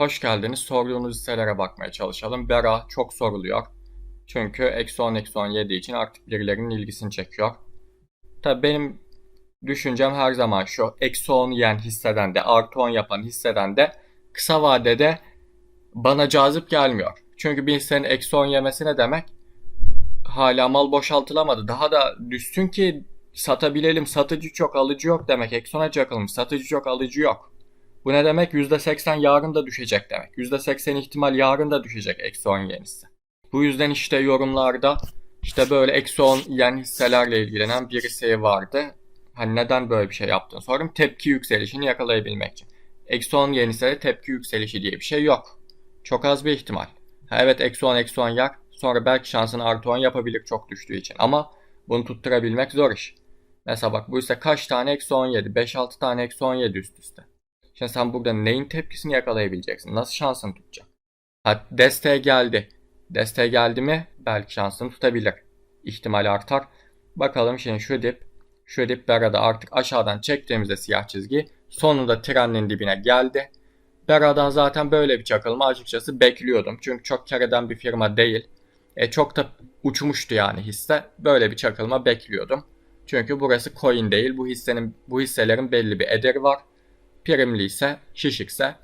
Hoş geldiniz. Sorduğunuz hisselere bakmaya çalışalım. Bera çok soruluyor. Çünkü eksi 10 eksi 17 için artık birilerinin ilgisini çekiyor. Tabii benim düşüncem her zaman şu. Eksi 10 yiyen hisseden de artı 10 yapan hisseden de kısa vadede bana cazip gelmiyor. Çünkü bir hissenin eksi 10 yemesi ne demek? Hala mal boşaltılamadı. Daha da düşsün ki satabilelim. Satıcı çok alıcı yok demek. Eksi 10'a çakılmış. Satıcı çok alıcı yok. Bu ne demek? %80 yarın da düşecek demek. %80 ihtimal yarın da düşecek eksi 10 yen hisse. Bu yüzden işte yorumlarda işte böyle eksi 10 yen hisselerle ilgilenen birisi vardı. Hani neden böyle bir şey yaptığını sordum. Tepki yükselişini yakalayabilmek için. Eksi 10 yen hissede tepki yükselişi diye bir şey yok. Çok az bir ihtimal. Ha evet eksi 10 eksi 10 yer. Sonra belki şansını artı 10 yapabilir çok düştüğü için. Ama bunu tutturabilmek zor iş. Mesela bak bu ise kaç tane eksi 17? 5-6 tane eksi 17 üst üste. Şimdi sen burada neyin tepkisini yakalayabileceksin? Nasıl şansını tutacak? Ha desteğe geldi. Desteğe geldi mi belki şansını tutabilir. İhtimal artar. Bakalım şimdi şu dip. Şu dip Bera'da artık aşağıdan çektiğimizde siyah çizgi sonunda trenin dibine geldi. Bera'dan zaten böyle bir çakılma açıkçası bekliyordum. Çünkü çok kar eden bir firma değil. E, çok da uçmuştu yani hisse. Böyle bir çakılma bekliyordum. Çünkü burası coin değil. Bu hissenin bu hisselerin belli bir ederi var primli şişikse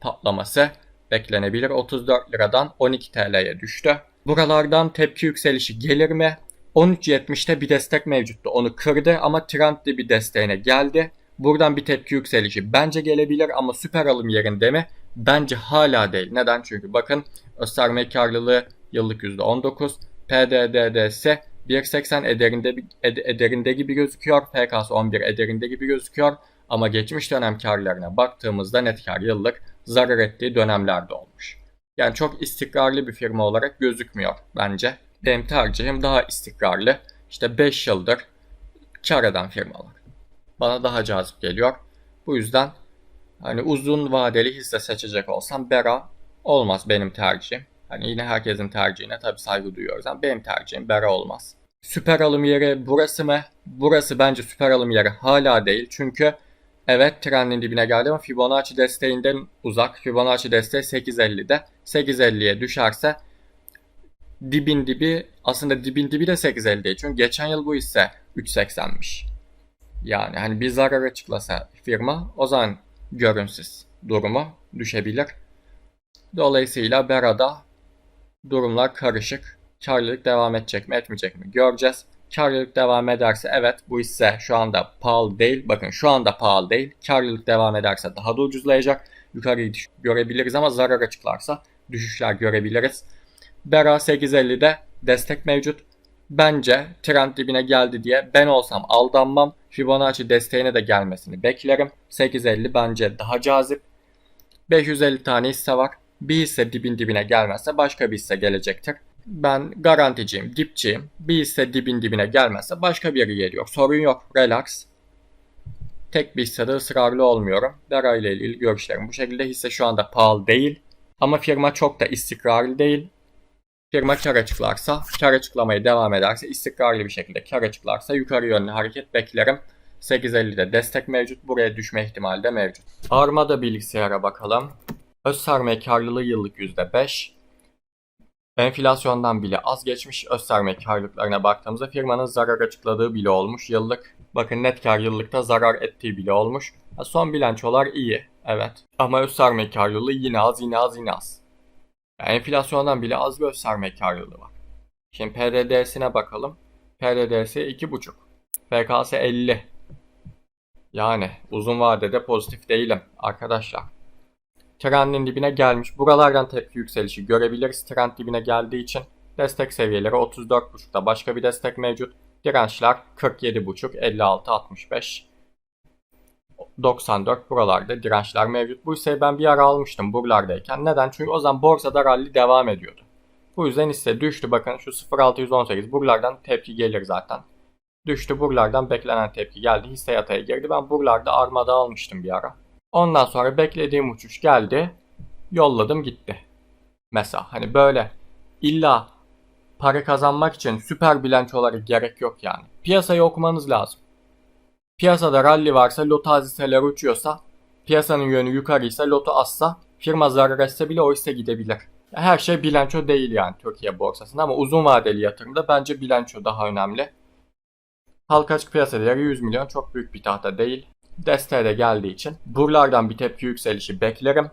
patlaması beklenebilir. 34 liradan 12 TL'ye düştü. Buralardan tepki yükselişi gelir mi? 13.70'te bir destek mevcuttu. Onu kırdı ama trend bir desteğine geldi. Buradan bir tepki yükselişi bence gelebilir ama süper alım yerinde mi? Bence hala değil. Neden? Çünkü bakın gösterme karlılığı yıllık %19. PDDDS 1.80 ederinde, ederinde gibi gözüküyor. FKS 11 ederinde gibi gözüküyor. Ama geçmiş dönem karlarına baktığımızda net kar yıllık zarar ettiği dönemlerde olmuş. Yani çok istikrarlı bir firma olarak gözükmüyor bence. Benim tercihim daha istikrarlı. İşte 5 yıldır kar eden firmalar. Bana daha cazip geliyor. Bu yüzden hani uzun vadeli hisse seçecek olsam Bera olmaz benim tercihim. Hani yine herkesin tercihine tabii saygı duyuyoruz ama benim tercihim Bera olmaz. Süper alım yeri burası mı? Burası bence süper alım yeri hala değil. Çünkü Evet trendin dibine geldi ama Fibonacci desteğinden uzak. Fibonacci desteği 8.50'de. 8.50'ye düşerse dibin dibi aslında dibin dibi de 8.50 değil. Çünkü geçen yıl bu ise 3.80'miş. Yani hani bir zarar açıklasa firma o zaman görünsüz durumu düşebilir. Dolayısıyla Bera'da durumlar karışık. Karlılık devam edecek mi etmeyecek mi göreceğiz. Karlılık devam ederse evet bu hisse şu anda pahalı değil. Bakın şu anda pahalı değil. Karlılık devam ederse daha da ucuzlayacak. Yukarıyı görebiliriz ama zarar açıklarsa düşüşler görebiliriz. Bera 8.50'de destek mevcut. Bence trend dibine geldi diye ben olsam aldanmam. Fibonacci desteğine de gelmesini beklerim. 8.50 bence daha cazip. 550 tane hisse var. Bir hisse dibin dibine gelmezse başka bir hisse gelecektir ben garanticiyim, dipçiyim. Bir hisse dibin dibine gelmezse başka biri geliyor. Sorun yok, relax. Tek bir hissede ısrarlı olmuyorum. Dera ile ilgili görüşlerim bu şekilde. Hisse şu anda pahalı değil. Ama firma çok da istikrarlı değil. Firma kar açıklarsa, kar açıklamaya devam ederse, istikrarlı bir şekilde kar açıklarsa yukarı yönlü hareket beklerim. 8.50'de destek mevcut. Buraya düşme ihtimali de mevcut. Armada bilgisayara bakalım. Öz sermaye karlılığı yıllık %5. Enflasyondan bile az geçmiş öz karlılıklarına baktığımızda firmanın zarar açıkladığı bile olmuş yıllık. Bakın net kar yıllıkta zarar ettiği bile olmuş. Son bilançolar iyi. Evet. Ama öz karlılığı yine az yine az yine az. Yani enflasyondan bile az bir öz karlılığı var. Şimdi PDD'sine bakalım. PDDS 2.5. FKS 50. Yani uzun vadede pozitif değilim arkadaşlar trendin dibine gelmiş. Buralardan tepki yükselişi görebiliriz. Trend dibine geldiği için destek seviyeleri 34.5'da başka bir destek mevcut. Dirençler 47.5, 56, 65, 94 buralarda dirençler mevcut. Bu hisseyi ben bir ara almıştım buralardayken. Neden? Çünkü o zaman borsada rally devam ediyordu. Bu yüzden hisse düştü. Bakın şu 0.618 buralardan tepki gelir zaten. Düştü buralardan beklenen tepki geldi. Hisse yataya girdi. Ben buralarda armada almıştım bir ara. Ondan sonra beklediğim uçuş geldi. Yolladım gitti. Mesela hani böyle illa para kazanmak için süper bilançoları gerek yok yani. Piyasayı okumanız lazım. Piyasada rally varsa loto aziseler uçuyorsa piyasanın yönü yukarıysa loto azsa Firma zarar etse bile o hisse gidebilir. Her şey bilanço değil yani Türkiye borsasında ama uzun vadeli yatırımda bence bilanço daha önemli. Halka açık piyasa değeri 100 milyon çok büyük bir tahta değil. Desteğe de geldiği için buralardan bir tepki yükselişi beklerim.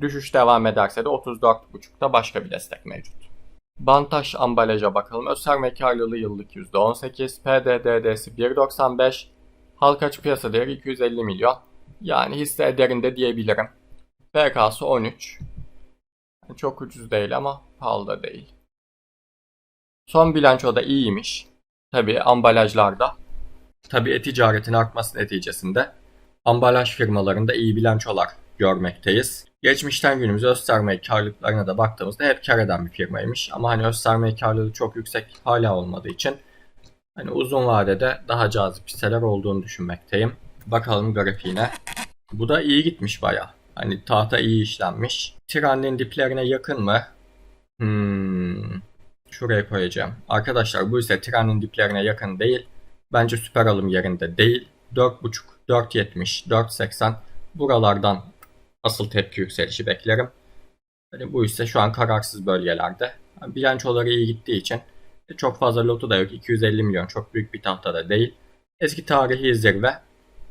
Düşüş devam ederse de 34.5'ta başka bir destek mevcut. Bantaş ambalaja bakalım. Özsermaye karlılığı yıllık %18. PDDD'si 1.95. Halka açık piyasa değeri 250 milyon. Yani hisse ederinde diyebilirim. PK'sı 13. Çok ucuz değil ama pahalı da değil. Son bilanço da iyiymiş. Tabi ambalajlarda. Tabi e-ticaretin artması neticesinde ambalaj firmalarında iyi bilançolar görmekteyiz. Geçmişten günümüze öz sermaye karlılıklarına da baktığımızda hep kar eden bir firmaymış. Ama hani öz sermaye karlılığı çok yüksek hala olmadığı için hani uzun vadede daha cazip hisseler olduğunu düşünmekteyim. Bakalım grafiğine. Bu da iyi gitmiş baya. Hani tahta iyi işlenmiş. Trendin diplerine yakın mı? Hmm. Şuraya koyacağım. Arkadaşlar bu ise trendin diplerine yakın değil. Bence süper alım yerinde değil. 4.5, 4.70, 4.80 buralardan asıl tepki yükselişi beklerim. Yani bu ise şu an kararsız bölgelerde. Yani bilançoları iyi gittiği için çok fazla lotu da yok. 250 milyon çok büyük bir tahta da değil. Eski tarihi zirve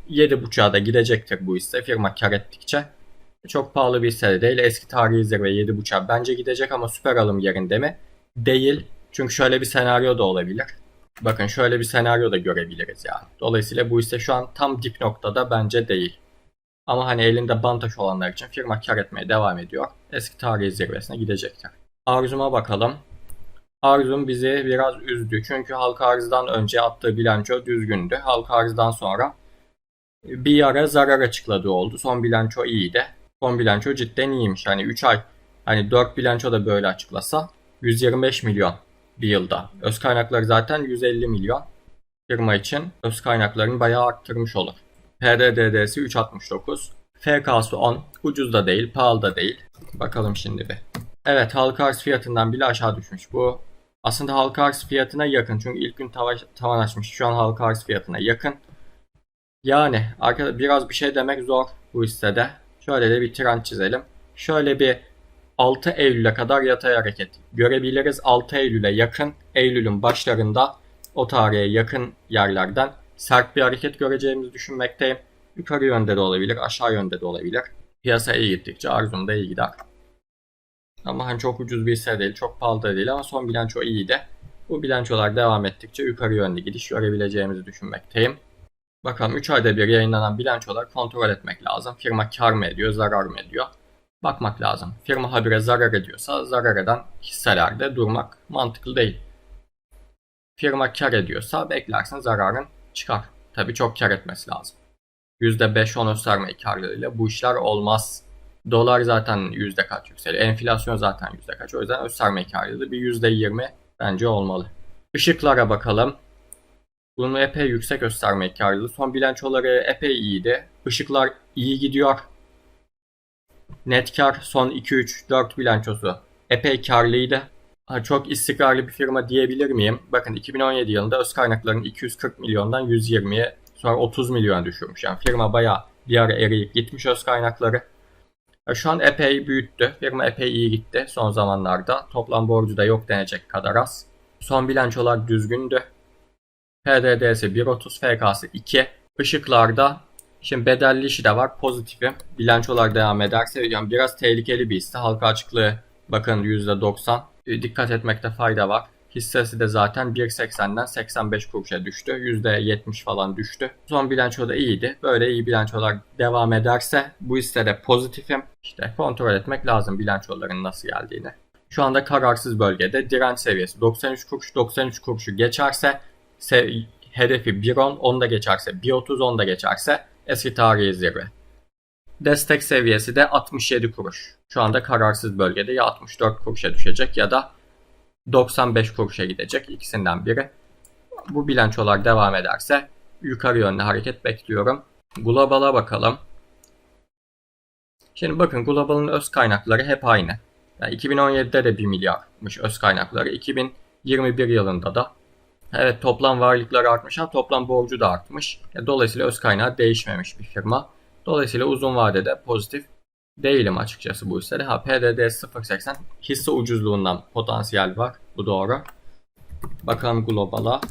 7.5'a da gidecektir bu hisse firma kar ettikçe. Çok pahalı bir hisse de değil. Eski tarihi zirve 7.5'a bence gidecek ama süper alım yerinde mi? Değil. Çünkü şöyle bir senaryo da olabilir. Bakın şöyle bir senaryo da görebiliriz yani. Dolayısıyla bu ise şu an tam dip noktada bence değil. Ama hani elinde bantaş olanlar için firma kar etmeye devam ediyor. Eski tarihi zirvesine gidecektir. Arzuma bakalım. Arzum bizi biraz üzdü. Çünkü halka arzdan önce attığı bilanço düzgündü. Halka arzdan sonra bir ara zarar açıkladığı oldu. Son bilanço iyiydi. Son bilanço cidden iyiymiş. Hani 3 ay hani 4 bilanço da böyle açıklasa 125 milyon bir yılda. Öz kaynakları zaten 150 milyon. Firma için öz kaynaklarını bayağı arttırmış olur. PDDD'si 3.69. FK'sı 10. Ucuz da değil, pahalı da değil. Bakalım şimdi bir. Evet halka arz fiyatından bile aşağı düşmüş. Bu aslında halka arz fiyatına yakın. Çünkü ilk gün tavan, tavan açmış. Şu an halka arz fiyatına yakın. Yani arkadaşlar biraz bir şey demek zor bu hissede. Şöyle de bir trend çizelim. Şöyle bir 6 Eylül'e kadar yatay hareket görebiliriz. 6 Eylül'e yakın, Eylül'ün başlarında o tarihe yakın yerlerden sert bir hareket göreceğimizi düşünmekteyim. Yukarı yönde de olabilir, aşağı yönde de olabilir. Piyasa iyi gittikçe arzum da iyi gider. Ama hani çok ucuz bir hisse değil, çok pahalı da değil ama son bilanço iyiydi. Bu bilançolar devam ettikçe yukarı yönlü gidiş görebileceğimizi düşünmekteyim. Bakalım 3 ayda bir yayınlanan bilançolar kontrol etmek lazım. Firma kar mı ediyor, zarar mı ediyor? Bakmak lazım. Firma habire zarar ediyorsa zarar eden hisselerde durmak mantıklı değil. Firma kar ediyorsa beklersin zararın çıkar. Tabii çok kar etmesi lazım. %5-10 gösterme karlılığıyla bu işler olmaz. Dolar zaten yüzde kaç yükseliyor. Enflasyon zaten yüzde kaç. O yüzden gösterme karlılığı bir %20 bence olmalı. Işıklara bakalım. Bunun epey yüksek gösterme karlılığı. Son bilançoları epey iyiydi. Işıklar iyi gidiyor. Net kar son 2-3-4 bilançosu epey karlıydı. Çok istikrarlı bir firma diyebilir miyim? Bakın 2017 yılında öz kaynaklarını 240 milyondan 120'ye sonra 30 milyon düşürmüş. Yani firma bayağı bir ara eriyip gitmiş öz kaynakları. Şu an epey büyüttü. Firma epey iyi gitti son zamanlarda. Toplam borcu da yok denecek kadar az. Son bilançolar düzgündü. PDD'si 1.30, FK'sı 2. Işıklarda Şimdi bedelli işi de var. Pozitifi. Bilançolar devam ederse yani biraz tehlikeli bir hisse. Halka açıklığı bakın %90. Dikkat etmekte fayda var. Hissesi de zaten 1.80'den 85 kuruşa düştü. %70 falan düştü. Son bilanço da iyiydi. Böyle iyi bilançolar devam ederse bu hissede pozitifim. İşte kontrol etmek lazım bilançoların nasıl geldiğini. Şu anda kararsız bölgede direnç seviyesi 93 kuruş 93 kuruşu geçerse hedefi 1.10 10 da geçerse 1.30 10 da geçerse Eski tarihi zirve. Destek seviyesi de 67 kuruş. Şu anda kararsız bölgede ya 64 kuruşa düşecek ya da 95 kuruşa gidecek ikisinden biri. Bu bilançolar devam ederse yukarı yönlü hareket bekliyorum. Global'a bakalım. Şimdi bakın Global'ın öz kaynakları hep aynı. Yani 2017'de de 1 milyarmış öz kaynakları. 2021 yılında da Evet toplam varlıkları artmış ama toplam borcu da artmış. Dolayısıyla öz kaynağı değişmemiş bir firma. Dolayısıyla uzun vadede pozitif değilim açıkçası bu hissede. Ha PDD 0.80 hisse ucuzluğundan potansiyel var. Bu doğru. Bakalım globala.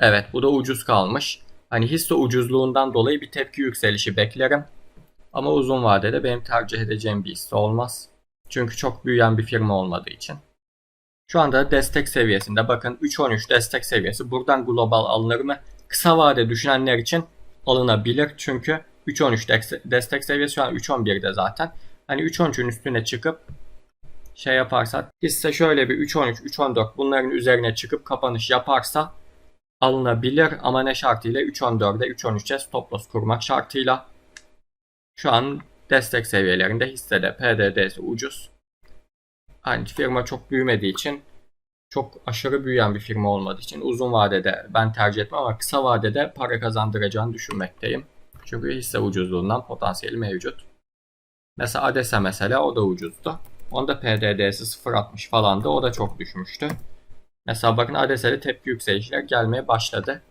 Evet bu da ucuz kalmış. Hani hisse ucuzluğundan dolayı bir tepki yükselişi beklerim. Ama uzun vadede benim tercih edeceğim bir hisse olmaz. Çünkü çok büyüyen bir firma olmadığı için. Şu anda destek seviyesinde bakın 3.13 destek seviyesi. Buradan global alınır mı? Kısa vade düşünenler için alınabilir. Çünkü 3.13 dek- destek seviyesi şu an 3.11'de zaten. Hani 3.13'ün üstüne çıkıp şey yaparsa hisse şöyle bir 3.13 3.14 bunların üzerine çıkıp kapanış yaparsa alınabilir ama ne şartıyla 3.14'e 3.13'e stop loss kurmak şartıyla. Şu an destek seviyelerinde hissede PDD'si ucuz. Hani firma çok büyümediği için çok aşırı büyüyen bir firma olmadığı için uzun vadede ben tercih etmem ama kısa vadede para kazandıracağını düşünmekteyim. Çünkü hisse ucuzluğundan potansiyeli mevcut. Mesela ADES'e mesela o da ucuzdu. Onda PDD'si 0.60 falandı. O da çok düşmüştü. Mesela bakın ADES'e tepki yükselişler gelmeye başladı.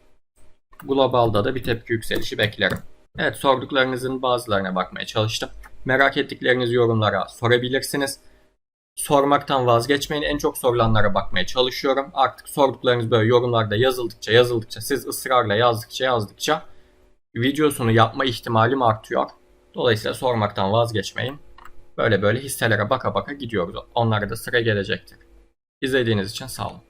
Global'da da bir tepki yükselişi beklerim. Evet sorduklarınızın bazılarına bakmaya çalıştım. Merak ettiklerinizi yorumlara sorabilirsiniz. Sormaktan vazgeçmeyin. En çok sorulanlara bakmaya çalışıyorum. Artık sorduklarınız böyle yorumlarda yazıldıkça yazıldıkça siz ısrarla yazdıkça yazdıkça videosunu yapma ihtimalim artıyor. Dolayısıyla sormaktan vazgeçmeyin. Böyle böyle hisselere baka baka gidiyoruz. Onlara da sıra gelecektir. İzlediğiniz için sağ olun.